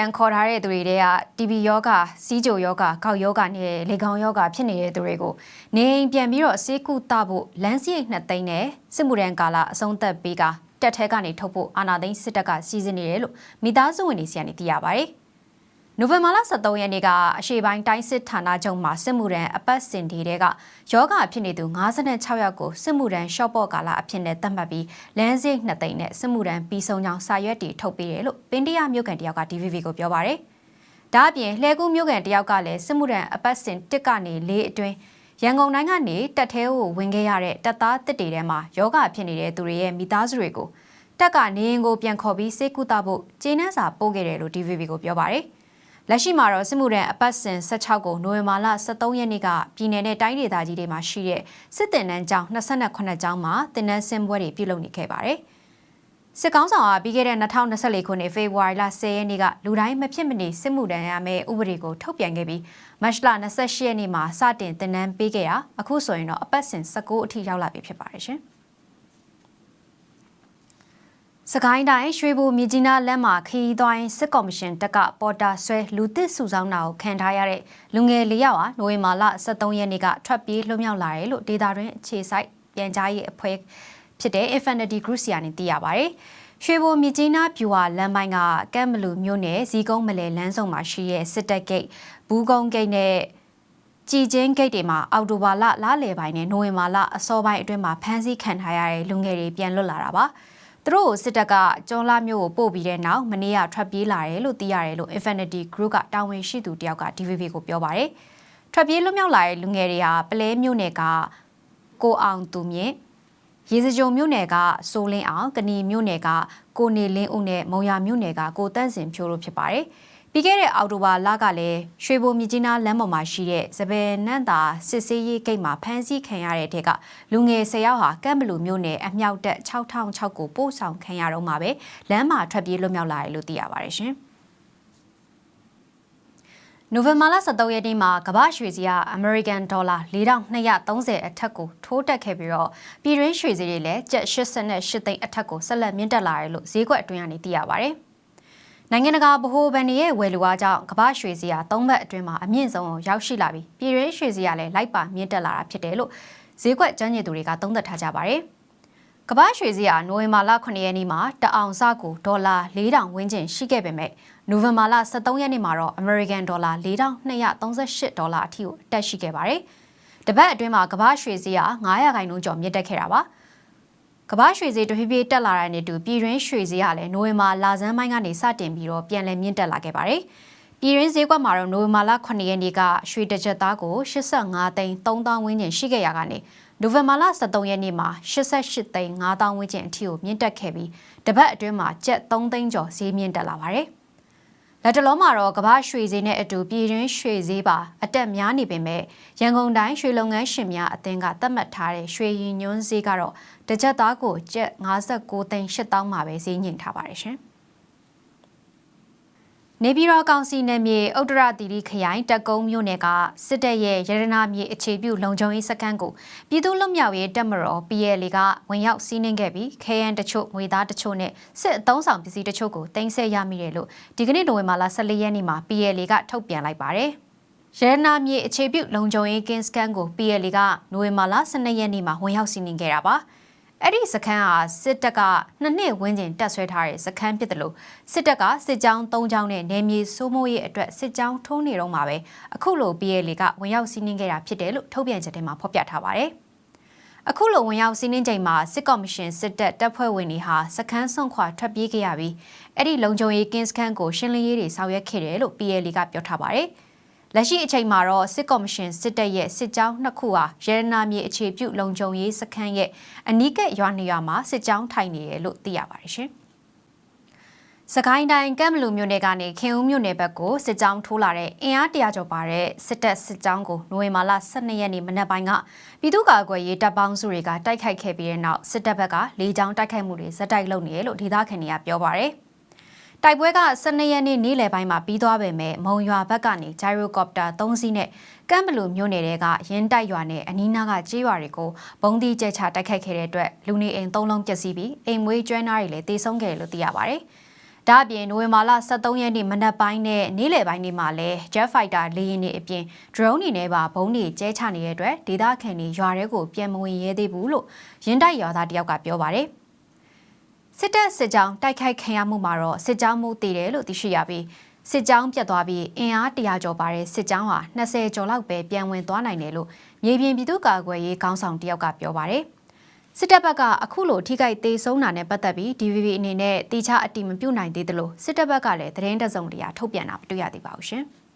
ရန်ခေါ်ထားတဲ့သူတွေတဲက TB ယောဂစီးကြိုယောဂကောက်ယောဂနဲ့လေကောင်ယောဂဖြစ်နေတဲ့သူတွေကိုနေအိမ်ပြန်ပြီးတော့ဆေးကုသဖို့လမ်းစရိတ်နှစ်သိန်းနဲ့စစ်မှုရန်ကာလအဆုံးသက်ပေးကတက်ထဲကနေထုတ်ဖို့အာဏာသိမ်းစစ်တပ်ကစီစဉ်နေတယ်လို့မိသားစုဝင်တွေစီကနေသိရပါတယ်။ နိုဝင်ဘာလ23ရက်နေ့ကအရှေ့ပိုင်းတိုင်းစစ်ဌာနချုပ်မှာစစ်မှုရန်အပတ်စဉ်ဒီတဲကယောဂဖြစ်နေသူ56ယောက်ကိုစစ်မှုရန်ရှော့ပေါ့ကာလအဖြစ်နဲ့သတ်မှတ်ပြီးလမ်းစရိတ်နှစ်သိန်းနဲ့စစ်မှုရန်ပြီးဆုံးကြောင်းစာရွက်တီထုတ်ပေးတယ်လို့ပင်တရမြို့ကန်တယောက်က DVB ကိုပြောပါတယ်။ဒါအပြင်လှဲကူးမြို့ကန်တယောက်ကလည်းစစ်မှုရန်အပတ်စဉ်တစ်ကနေ၄အတွင်းရန်ကုန်တိုင်းကနေတက်သေးကိုဝင်ခဲ့ရတဲ့တပ်သားတစ်တွေထဲမှာယောဂဖြစ်နေတဲ့သူတွေရဲ့မိသားစုတွေကိုတက်ကနေရင်ကိုပြန်ခေါ်ပြီးစေကူတာဖို့ကျင်းနှန်းစာပို့ခဲ့တယ်လို့ DVB ကိုပြောပါတယ်။ လက်ရှိမှာတော့စစ်မှုရန်အပတ်စဉ်16ကိုနိုဝင်ဘာလ23ရက်နေ့ကပြည်내နဲ့တိုင်းဒေသကြီးတွေမှာရှိတဲ့စစ်တင်နန်းကျောင်း28ကျောင်းမှာတင်နန်းဆင်းပွဲတွေပြုလုပ်နေခဲ့ပါတယ်။စစ်ကောင်းဆောင်ကပြီးခဲ့တဲ့2024ခုနှစ်ဖေဖော်ဝါရီလ10ရက်နေ့ကလူတိုင်းမဖြစ်မနေစစ်မှုထမ်းရမယ့်ဥပဒေကိုထုတ်ပြန်ခဲ့ပြီးမတ်လ28ရက်နေ့မှာစတင်တင်နန်းပေးခဲ့တာအခုဆိုရင်တော့အပတ်စဉ်19အထိရောက်လာပြီဖြစ်ပါတယ်ရှင်။ စကိုင်းတိုင်းရွှေဘိုမြကြီးနားလမ်းမှာခရီးသွားရင်စစ်ကော်မရှင်တက်ကပေါ်တာဆွဲလူသစ်စုဆောင်းတာကိုခံထားရတဲ့လူငယ်လေးယောက်ဟာနိုဝင်ဘာလ23ရက်နေ့ကထွက်ပြေးလွတ်မြောက်လာတယ်လို့ဒေတာတွင်အခြေစိုက်ပြန်ကြားရေးအဖွဲ့ဖြစ်တဲ့ Infinity Group စီကနေသိရပါဗျ။ရွှေဘိုမြကြီးနားပြူဟာလမ်းပိုင်းကကမ်မလူမြို့နယ်ဇီကုန်းမလဲလမ်းဆောင်မှာရှိတဲ့စစ်တပ်ဂိတ်ဘူးကုန်းဂိတ်နဲ့ကြည်ချင်းဂိတ်တွေမှာအော်တိုဘာလလလယ်ပိုင်းနဲ့နိုဝင်ဘာလအစောပိုင်းအတွင်းမှာဖမ်းဆီးခံထားရတဲ့လူငယ်တွေပြန်လွတ်လာတာပါ။ သူတို့စစ်တပ်ကကျော်လာမျိုးကိုပို့ပြီးတဲ့နောက်မနေ့ကထွက်ပြေးလာတယ်လို့သိရတယ်လို့ Infinity Group ကတာဝန်ရှိသူတယောက်က DVB ကိုပြောပါတယ်။ထွက်ပြေးလွတ်မြောက်လာတဲ့လူငယ်တွေဟာပလဲမျိုးနယ်ကကိုအောင်သူမြင့်ရေစကြုံမြို့နယ်ကစိုးလင်းအောင်ကဏီမြို့နယ်ကကိုနေလင်းဦးနဲ့မုံရမြို့နယ်ကကိုတန့်စင်ဖြိုးတို့ဖြစ်ပါတယ်။ ပြီးခဲ့တဲ့အောက်တိုဘာလကလည်းရွှေဘိုမြကြီးနားလမ်းပေါ်မှာရှိတဲ့စပယ်နန့်တာစစ်စေးရေးဂိတ်မှာဖမ်းဆီးခံရတဲ့ထက်ကလူငယ်၁၀ယောက်ဟာကမ်ဘလူမြို့နယ်အမြောက်တက်6006ကိုပို့ဆောင်ခံရတော့မှာပဲလမ်းမှာထွက်ပြေးလွတ်မြောက်လာတယ်လို့သိရပါတယ်ရှင်။နိုဝင်ဘာလ23ရက်နေ့မှာကမ္ဘာရွှေစီကအမေရိကန်ဒေါ်လာ4230အထက်ကိုထိုးတက်ခဲ့ပြီးတော့ပြည်တွင်းရွှေစီတွေလည်းကျပ်88သိန်းအထက်ကိုဆက်လက်မြင့်တက်လာတယ်လို့ဈေးကွက်အတွင်းကနေသိရပါတယ်။ နိုင်ငံတကာဗဟိုဘဏ်ရဲ့ဝယ်လူအားကြောင့်ကမ္ဘာရွှေစည်းဟာ၃ဘက်အတွင်းမှာအမြင့်ဆုံးရောက်ရှိလာပြီးပြည်တွင်းရွှေစည်းကလည်းလိုက်ပါမြင့်တက်လာတာဖြစ်တယ်လို့ဈေးကွက်ကျန်းကျင်သူတွေကသုံးသပ်ထားကြပါတယ်။ကမ္ဘာရွှေစည်းဟာနိုဝင်ဘာလ9ရက်နေ့မှာတအောင်စကိုဒေါ်လာ4000ဝန်းကျင်ရှိခဲ့ပေမဲ့နိုဝင်ဘာလ23ရက်နေ့မှာတော့ American ဒေါ်လာ4238ဒေါ်လာအထိကိုတက်ရှိခဲ့ပါတယ်။တပတ်အတွင်းမှာကမ္ဘာရွှေစည်းဟာ900ခိုင်နှုန်းကျော်မြင့်တက်ခဲ့တာပါ။ ကမ္ဘာရွှေဈေးတဖြည်းဖြည်းတက်လာတဲ့နေ့တူပြည်တွင်းရွှေဈေးကလည်းနိုဝင်ဘာလဆန်းပိုင်းကနေစတင်ပြီးတော့ပြန်လည်မြင့်တက်လာခဲ့ပါတယ်။ပြည်တွင်းဈေးကွက်မှာတော့နိုဝင်ဘာလ9ရက်နေ့ကရွှေတစ်ကြက်သားကို85သိန်း3000ဝန်းကျင်ရှိခဲ့ရကနေနိုဝင်ဘာလ23ရက်နေ့မှာ88သိန်း5000ဝန်းကျင်အထိကိုမြင့်တက်ခဲ့ပြီးတပတ်အတွင်းမှာကျပ်3သိန်းကျော်ဈေးမြင့်တက်လာပါတယ်။ လက်တလုံးမှာတော့ကမ္ဘာရွှေဈေးနဲ့အတူပြည်တွင်းရွှေဈေးပါအတက်များနေပေမဲ့ရန်ကုန်တိုင်းရွှေလုပ်ငန်းရှင်များအသင်းကသတ်မှတ်ထားတဲ့ရွှေရင်ညွန်းဈေးကတော့တစ်ကြက်သားကိုကျပ်59သိန်း8000မှာပဲဈေးညင်ထားပါတယ်ရှင်။ နေပြည်တော်ကောင်စီနယ်မြေဥတ္တရတီရီခရိုင်တက်ကုန်းမြို့နယ်ကစစ်တပ်ရဲ့ရတနာမြေအခြေပြုလုံခြုံရေးစခန်းကိုပြည်သူ့လွတ်မြောက်ရေးတပ်မတော် PL ကဝင်ရောက်စီးနင်းခဲ့ပြီးခဲယမ်းတချို့ငွေသားတချို့နဲ့စစ်အုံဆောင်ပစ္စည်းတချို့ကိုတင်ဆက်ရမိတယ်လို့ဒီကနေ့နိုဝင်ဘာလ14ရက်နေ့မှာ PL ကထုတ်ပြန်လိုက်ပါတယ်။ရတနာမြေအခြေပြုလုံခြုံရေးကင်းစခန်းကို PL ကနိုဝင်ဘာလ12ရက်နေ့မှာဝင်ရောက်စီးနင်းခဲ့တာပါ။ အဲ့ဒီစခန်းဟာစစ်တပ်ကနှစ်နှစ်ဝန်းကျင်တက်ဆွဲထားတဲ့စခန်းဖြစ်တယ်လို့စစ်တပ်ကစစ်ကြောင်း၃ကြောင်းနဲ့နယ်မြေစိုးမိုးရေးအတွက်စစ်ကြောင်းထုံးနေတော့မှာပဲအခုလို PLA ကဝင်ရောက်စီးနင်းခဲ့တာဖြစ်တယ်လို့ထုတ်ပြန်ချက်ထဲမှာဖော်ပြထားပါတယ်။အခုလိုဝင်ရောက်စီးနင်းချိန်မှာစစ်ကော်မရှင်စစ်တပ်တပ်ဖွဲ့ဝင်တွေဟာစခန်းဆွန့်ခွာထွက်ပြေးခဲ့ရပြီးအဲ့ဒီလုံခြုံရေးကင်းစခန်းကိုရှင်းလင်းရေးတွေဆောင်ရွက်ခဲ့တယ်လို့ PLA ကပြောထားပါတယ်။ လက်ရှိအချိန်မှာတော့စစ်ကော်မရှင်စစ်တပ်ရဲ့စစ်ကြောင်းနှစ်ခုဟာရတနာမြေအခြေပြုလုံခြုံရေးစခန်းရဲ့အနီးကပ်ရွာနေရာမှာစစ်ကြောင်းထိုင်နေတယ်လို့သိရပါတယ်ရှင်။စကိုင်းတိုင်းကမ်ဘလူမြို့နယ်ကနေခင်ဦးမြို့နယ်ဘက်ကိုစစ်ကြောင်းထိုးလာတဲ့အင်အားတရာကျော်ပါတဲ့စစ်တပ်စစ်ကြောင်းကိုနိုဝင်ဘာလ12ရက်နေ့မနက်ပိုင်းကပြည်သူ့ကာကွယ်ရေးတပ်ပေါင်းစုတွေကတိုက်ခိုက်ခဲ့ပြီးတဲ့နောက်စစ်တပ်ဘက်ကလေကြောင်းတိုက်ခိုက်မှုတွေဇက်တိုက်လုပ်နေတယ်လို့ဒေသခံတွေကပြောပါရယ်။ တိုက်ပွဲက12ရက်နေ့နေ့လယ်ပိုင်းမှာပြီးသွားပေမဲ့မုံရွာဘက်ကနေဂျိုင်ရိုကော်ပတာ3စီးနဲ့ကမ်ဘလူမြို့နယ်တွေကရင်းတိုက်ရွာနဲ့အနီးနားကကြေးရွာတွေကိုဘုံဒီကျဲချတိုက်ခိုက်ခဲ့တဲ့အတွက်လူနေအိမ်၃လုံးပျက်စီးပြီးအိမ်မွေးကျွမ်းသားတွေလည်းတေဆုံးခဲ့တယ်လို့သိရပါတယ်။ဒါ့အပြင်နိုဝင်ဘာလ23ရက်နေ့မနက်ပိုင်းနဲ့နေ့လယ်ပိုင်းတွေမှာလည်း Jet Fighter လေယာဉ်တွေအပြင် drone တွေနဲ့ပါဘုံတွေကျဲချနေတဲ့အတွက်ဒေသခံတွေရွာတွေကိုပြန်မဝင်ရဲသေးဘူးလို့ရင်းတိုက်ရွာသားတယောက်ကပြောပါတယ်။ စစ်တပ်စစ်ကြောင်းတိုက်ခိုက်ခံရမှုမှာတော့စစ်ကြောင်းမှုတည်တယ်လို့သိရှိရပြီးစစ်ကြောင်းပြတ်သွားပြီးအင်အားတရာကျော်ပါတဲ့စစ်ကြောင်းဟာ20ကျော်လောက်ပဲပြန်ဝင်သွားနိုင်တယ်လို့မြေပြင်ပြည်သူ့ကာကွယ်ရေးခေါင်းဆောင်တယောက်ကပြောပါတယ်။စစ်တပ်ဘက်ကအခုလိုထိခိုက်သေးဆုံးတာနဲ့ပတ်သက်ပြီး DVB အနေနဲ့တိကျအတိမပြုတ်နိုင်သေးသလိုစစ်တပ်ဘက်ကလည်းသတင်းတစုံတရာထုတ်ပြန်တာမတွေ့ရသေးပါဘူးရှင်။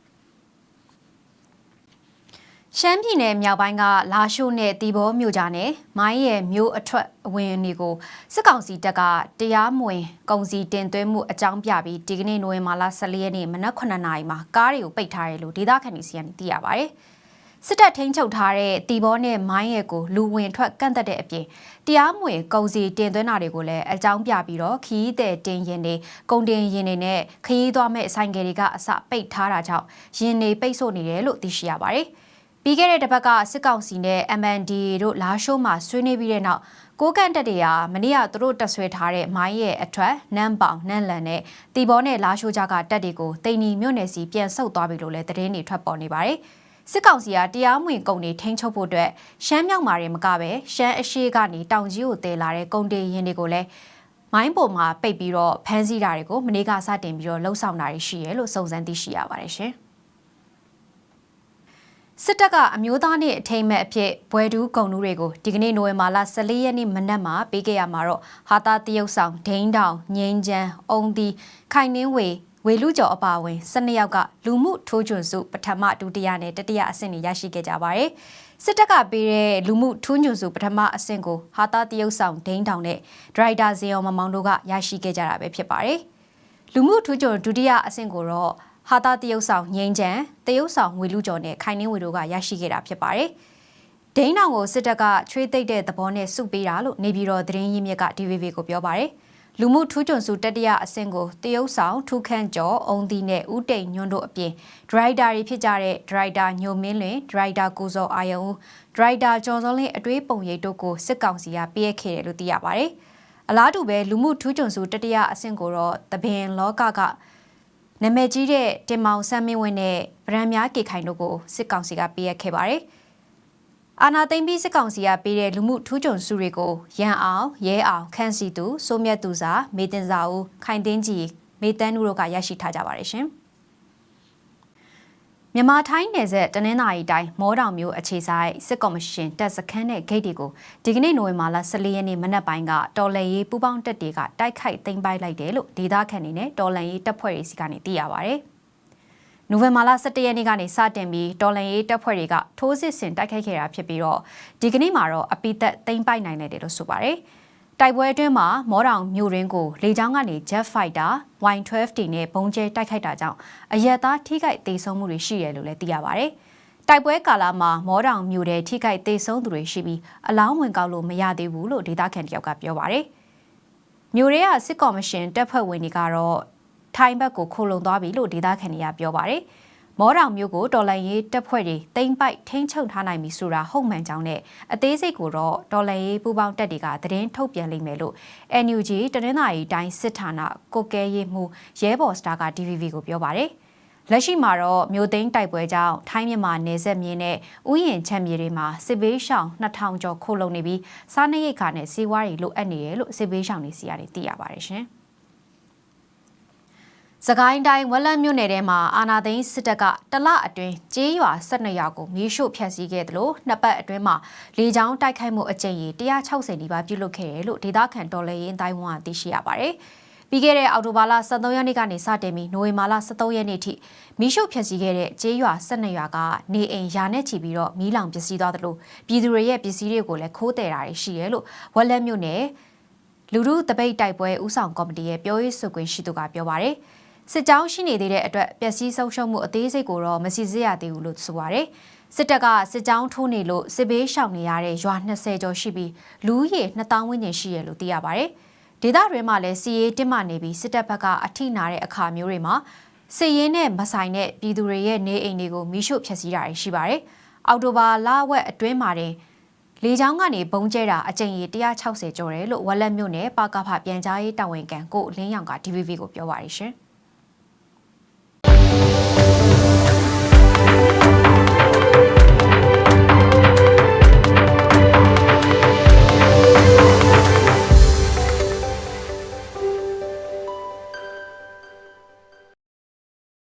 ရှမ်းပြည်နယ်မြောက်ပိုင်းကလာရှိုးနဲ့တီဘောမြို့ကြားနဲ့မိုင်းရဲ့မြို့အထွက်အဝင်တွေကိုစစ်ကောင်စီတပ်ကတရားမဝင်ကုန်စည်တင်သွင်းမှုအကြောင်းပြပြီးဒီကနေ့နိုဝင်ဘာလ14ရက်နေ့မနက်9:00နာရီမှာကားတွေကိုပိတ်ထားတယ်လို့ဒေသခံတွေစီကနေသိရပါဗျ။စစ်တပ်ထိန်းချုပ်ထားတဲ့တီဘောနဲ့မိုင်းရဲကိုလူဝင်ထွက်ကန့်သက်တဲ့အပြင်တရားမဝင်ကုန်စည်တင်သွင်းတာတွေကိုလည်းအကြောင်းပြပြီးတော့ခီးတဲ့တင်ရင်တွေကုန်တင်ရင်တွေနဲ့ခရီးသွားမဲ့ဆိုင်ကယ်တွေကအစပိတ်ထားတာကြောင့်ရင်တွေပိတ်ဆို့နေတယ်လို့သိရှိရပါတယ်။ ပြီးခဲ့တဲ့တစ်ပတ်ကစစ်ကောင်စီနဲ့ MND တို့လာရှိုးမှာဆွေးနွေးပြီးတဲ့နောက်ကိုကန့်တက်တွေကမနေ့ကသူတို့တက်ဆွဲထားတဲ့မိုင်းရဲ့အထွက်နန်းပေါင်နန်းလန်နဲ့တီဘောနဲ့လာရှိုးကြကတက်တွေကိုတိန်နီမြို့နယ်စီပြန်ဆုတ်သွားပြီလို့လည်းသတင်းတွေထွက်ပေါ်နေပါတယ်။စစ်ကောင်စီကတရားမဝင်ကုန်တွေထိန်းချုပ်ဖို့အတွက်ရှမ်းမြောက်မှာတွေမကပဲရှမ်းအရှိကနေတောင်ကြီးကိုတည်လာတဲ့ကုန်တွေရင်တွေကိုလည်းမိုင်းပေါ်မှာပိတ်ပြီးတော့ဖမ်းဆီးတာတွေကိုမနေ့ကစတင်ပြီးတော့လှုပ်ဆောင်တာတွေရှိရဲလို့စုံစမ်းသိရှိရပါတယ်ရှင် စစ်တပ်ကအမျိုးသားနေ့အထိမ်းအမှတ်အဖြစ်ဘွယ်တူးဂုံတူးတွေကိုဒီကနေ့နိုဝင်ဘာလ14ရက်နေ့မနက်မှာပေးခဲ့ရမှာတော့ဟာတာတရုတ်ဆောင်ဒိန်းတောင်ငိမ့်ချမ်းအုံဒီခိုင်နှင်းဝေဝေလူကျော်အပါအဝင်12ယောက်ကလူမှုထိုးချွန်စုပထမဒုတိယနဲ့တတိယအဆင့်တွေရရှိခဲ့ကြပါတယ်။စစ်တပ်ကပေးတဲ့လူမှုထိုးညွန်စုပထမအဆင့်ကိုဟာတာတရုတ်ဆောင်ဒိန်းတောင်နဲ့ဒရိုက်တာဇေယောမမောင်တို့ကရရှိခဲ့ကြတာပဲဖြစ်ပါတယ်။လူမှုထိုးချွန်ဒုတိယအဆင့်ကိုတော့ ဟာတာတရုတ်ဆောင်ငိမ့်ချန်တရုတ်ဆောင်ဝေလူကျော်နဲ့ခိုင်နှင်းဝေတို့ကရရှိခဲ့တာဖြစ်ပါတယ်။ဒိန်းတောင်ကိုစစ်တပ်ကချွေးသိပ်တဲ့သဘောနဲ့စုပေးတာလို့နေပြည်တော်သတင်းရင်းမြစ်က DVB ကိုပြောပါတယ်။လူမှုထူးချွန်စုတတိယအဆင့်ကိုတရုတ်ဆောင်ထူခန့်ကျော်အုံသီနဲ့ဦးတိန်ညွန့်တို့အပြင်ဒရိုက်တာတွေဖြစ်ကြတဲ့ဒရိုက်တာညိုမင်းလွင်ဒရိုက်တာကိုစောအာယုံဒရိုက်တာကျော်စောလင်းအတွေးပုံရိပ်တို့ကိုစစ်ကောင်စီကပေးခဲ့တယ်လို့သိရပါတယ်။အလားတူပဲလူမှုထူးချွန်စုတတိယအဆင့်ကိုတော့တပင်လောကက နာမည်ကြီးတဲ့တင်မောင်ဆန်းမင်းဝင်းနဲ့ဗရန်များကေခိုင်တို့ကိုစစ်ကောင်စီကပေးခဲ့ပါတယ်။အာနာသိမ့်ပြီးစစ်ကောင်စီကပေးတဲ့လူမှုထူးချွန်စုတွေကိုရန်အောင်ရဲအောင်ခန့်စီသူစိုးမြတ်သူစာမေတင်စာဦးခိုင်တင်းကြီးမေတန်းနုတို့ကရရှိထားကြပါတယ်ရှင် မြန်မာထိုင်းနယ်ဆက်တနင်္သာရီတိုင်းမောတောင်မြို့အခြေဆိုင်စစ်ကော်မရှင်တပ်စခန်းနဲ့ဂိတ်တွေကိုဒီကနေ့နိုဝင်ဘာလ14ရက်နေ့မနက်ပိုင်းကတော်လန်ရေးပူးပေါင်းတပ်တွေကတိုက်ခိုက်သိမ်းပိုက်လိုက်တယ်လို့ဒေသခံတွေနဲ့တော်လန်ရေးတပ်ဖွဲ့တွေစီကနေသိရပါဗျ။နိုဝင်ဘာလ17ရက်နေ့ကနေစတင်ပြီးတော်လန်ရေးတပ်ဖွဲ့တွေကထိုးစစ်ဆင်တိုက်ခိုက်ခဲ့တာဖြစ်ပြီးတော့ဒီကနေ့မှာတော့အပိသက်သိမ်းပိုက်နိုင်တယ်လို့ဆိုပါတယ်။ တိုက်ပွဲအတွင်းမှာမောတောင်မြို့ရင်းကိုလေကြောင်းကနေ Jet Fighter Y12D နဲ့ပုံကျဲတိုက်ခိုက်တာကြောင့်အရက်သားထိခိုက်ဒေဆုံးမှုတွေရှိတယ်လို့လည်းသိရပါတယ်။တိုက်ပွဲကာလမှာမောတောင်မြို့ထဲထိခိုက်ဒေဆုံးသူတွေရှိပြီးအလောင်းဝင်ကောက်လို့မရသေးဘူးလို့ဒေသခံတယောက်ကပြောပါတယ်။မြို့ရဲကစစ်ကော်မရှင်တပ်ဖွဲ့ဝင်တွေကတော့ထိုင်းဘက်ကိုခိုလုံသွားပြီလို့ဒေသခံတွေကပြောပါတယ်။ မောတောင်မျိုးကိုတော်လန်ရေးတပ်ဖွဲ့တွေတိမ့်ပိုက်ထိန်းချုပ်ထားနိုင်ပြီဆိုတာဟုတ်မှန်ကြောင်းနဲ့အသေးစိတ်ကိုတော့တော်လန်ရေးပူးပေါင်းတပ်တွေကသတင်းထုတ်ပြန်လိမ့်မယ်လို့ NUG တနင်္သာရီတိုင်းစစ်ဌာနကိုကဲရေးမှုရဲဘော်စတာက DVV ကိုပြောပါတယ်။လက်ရှိမှာတော့မြို့သိမ်းတိုက်ပွဲကြောင့်ထိုင်းမြန်မာနယ်စပ်မြင်းနဲ့ဥယျာဉ်ချမ်းမြေတွေမှာစစ်ဘေးရှောင်2000ကျော်ခိုလုံနေပြီးစားနပ်ရိက္ခာနဲ့စီးပွားရေးလိုအပ်နေတယ်လို့စစ်ဘေးရှောင်တွေစီရတယ်သိရပါတယ်ရှင်။ စကိုင်းတိုင်းဝက်လက်မြို့နယ်ထဲမှာအာနာသိန်းစစ်တပ်ကတလအတွင်းကျေးရွာ12ရွာကိုမီးရှို့ဖျက်ဆီးခဲ့တယ်လို့နှစ်ပတ်အတွင်းမှာလေကြောင်းတိုက်ခိုက်မှုအကြိမ်ရေ160နီးပါးပြုလုပ်ခဲ့တယ်လို့ဒေသခံတော်လှန်ရေးအတိုင်းဝန်းကသိရှိရပါတယ်။ပြီးခဲ့တဲ့အောက်တိုဘာလ23ရက်နေ့ကနေစတင်ပြီးနိုဝင်ဘာလ23ရက်နေ့ထိမီးရှို့ဖျက်ဆီးခဲ့တဲ့ကျေးရွာ12ရွာကနေအိမ်ယာနဲ့ချီပြီးတော့မီးလောင်ပစ္စည်းသွားတယ်လို့ပြည်သူတွေရဲ့ပစ္စည်းတွေကိုလည်းခိုးတယ်တာတွေရှိရဲလို့ဝက်လက်မြို့နယ်လူမှုတပိတ်တိုက်ပွဲဥဆောင်ကော်မတီရဲ့ပြောရေးဆိုခွင့်ရှိသူကပြောပါတယ်။ စစ်ကြောင်းရှိနေသေးတဲ့အတွက်ပျက်စီးဆုံးရှုံးမှုအသေးစိတ်ကိုတော့မစီစစ်ရသေးဘူးလို့ဆိုပါတယ်။စစ်တပ်ကစစ်ကြောင်းထိုးနေလို့စစ်ဘေးရှောင်နေရတဲ့ရွာ20ကျော်ရှိပြီးလူဦးရေ2000ဝန်းကျင်ရှိရလို့သိရပါတယ်။ဒေသတွင်းမှာလည်းစီရေးတစ်မှနေပြီးစစ်တပ်ဘက်ကအထိနာတဲ့အခါမျိုးတွေမှာစစ်ရေးနဲ့မဆိုင်တဲ့ပြည်သူတွေရဲ့နေအိမ်တွေကိုမိရှုဖျက်ဆီးတာတွေရှိပါတယ်။အော်တိုဘာလဝက်အတွင်းမှာတင်လေကြောင်းကနေဘုံကျဲတာအကြိမ်ရေ160ကျော်တယ်လို့ဝက်လက်မြို့နယ်ပါကဖပြန်ကြားရေးတာဝန်ခံကိုလင်းရောင်က DVB ကိုပြောပါရရှင်။